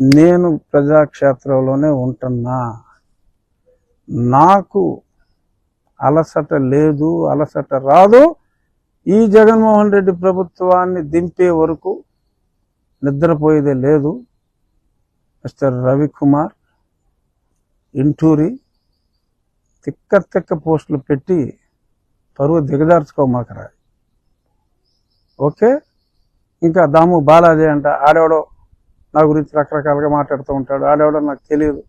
నేను ప్రజాక్షేత్రంలోనే ఉంటున్నా. నాకు అలసట లేదు అలసట రాదు. ఈ జగన్మోహన్ రెడ్డి ప్రభుత్వాన్ని దింపే వరకు నిద్రపోయేదే లేదు. మిస్టర్ రవికుమార్ ఇంటూరి తిక్క తిక్క పోస్టులు పెట్టి పరువు దిగదార్చుకోమాకరా ఓకే? ఇంకా దాము బాలాజీ అంట ఆడెవడో? నా గురించి రకరకాలుగా మాట్లాడుతూ ఉంటాడు. ఆడెవడో నాకు తెలియదు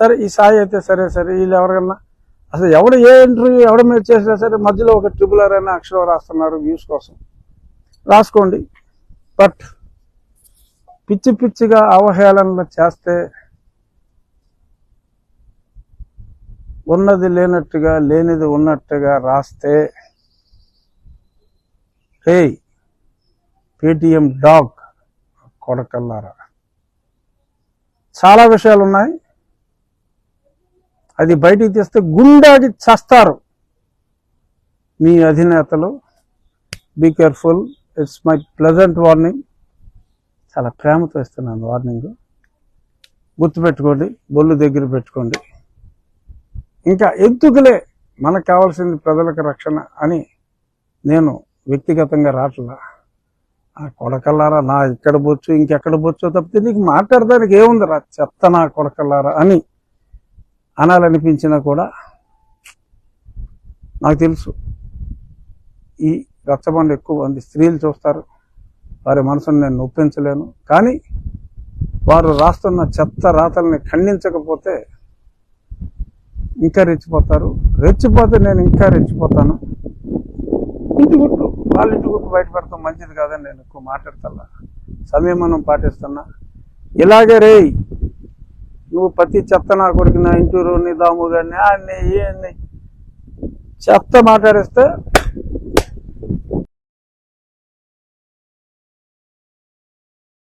సరే ఈ సాయి అయితే సరే సరే వీళ్ళు ఎవరికన్నా అసలు ఎవడు ఏ ఇంటర్వ్యూ ఎవడ మీద చేసినా సరే మధ్యలో ఒక ట్రిపుల్ ఆర్ అనే అక్షరం రాస్తున్నారు వ్యూస్ కోసం. రాసుకోండి. బట్ పిచ్చి పిచ్చిగా అవహేళనలు చేస్తే ఉన్నది లేనట్టుగా లేనిది ఉన్నట్టుగా రాస్తే హే పేటిఎం డాగ్ కొడకల్లారా? చాలా విషయాలు ఉన్నాయి అది బయటికి తీస్తే గుండాకి చేస్తారు. మీ అధినేతలు be careful it's my pleasant warning చాలా ప్రేమతో ఇస్తున్నాను వార్నింగ్ గుర్తుపెట్టుకోండి బొల్లు దగ్గర పెట్టుకోండి. ఇంకా ఎందుకులే మనకు కావాల్సింది ప్రజలకు రక్షణ అని నేను వ్యక్తిగతంగా రావట్లా ఆ కొడకల్లారా నా ఇక్కడ బొచ్చు ఇంకెక్కడ బొచ్చో తప్పితే నీకు మాట్లాడడానికి ఏముందిరా చెత్త నా కొడకల్లారా అని అనాలనిపించినా కూడా నాకు తెలుసు. ఈ రచ్చబండ ఎక్కువ మంది స్త్రీలు చూస్తారు. వారి మనసును నేను నొప్పించలేను. కానీ వారు రాస్తున్న చెత్త రాతల్ని ఖండించకపోతే ఇంకా రెచ్చిపోతారు. రెచ్చిపోతే నేను ఇంకా రెచ్చిపోతాను. ఇంటి గుట్టు వాళ్ళ ఇంటి గుట్టు బయట మంచిది కాదని నేను ఎక్కువ మాట్లాడతా సంయమనం పాటిస్తున్నా. ఇలాగే రే నువ్వు ప్రతి చెత్త నా కొడుకు నా ఇంటూరు నీ దాము గారిని ఆడిని ఈయన్ని చెత్త మాట్లాడిస్తే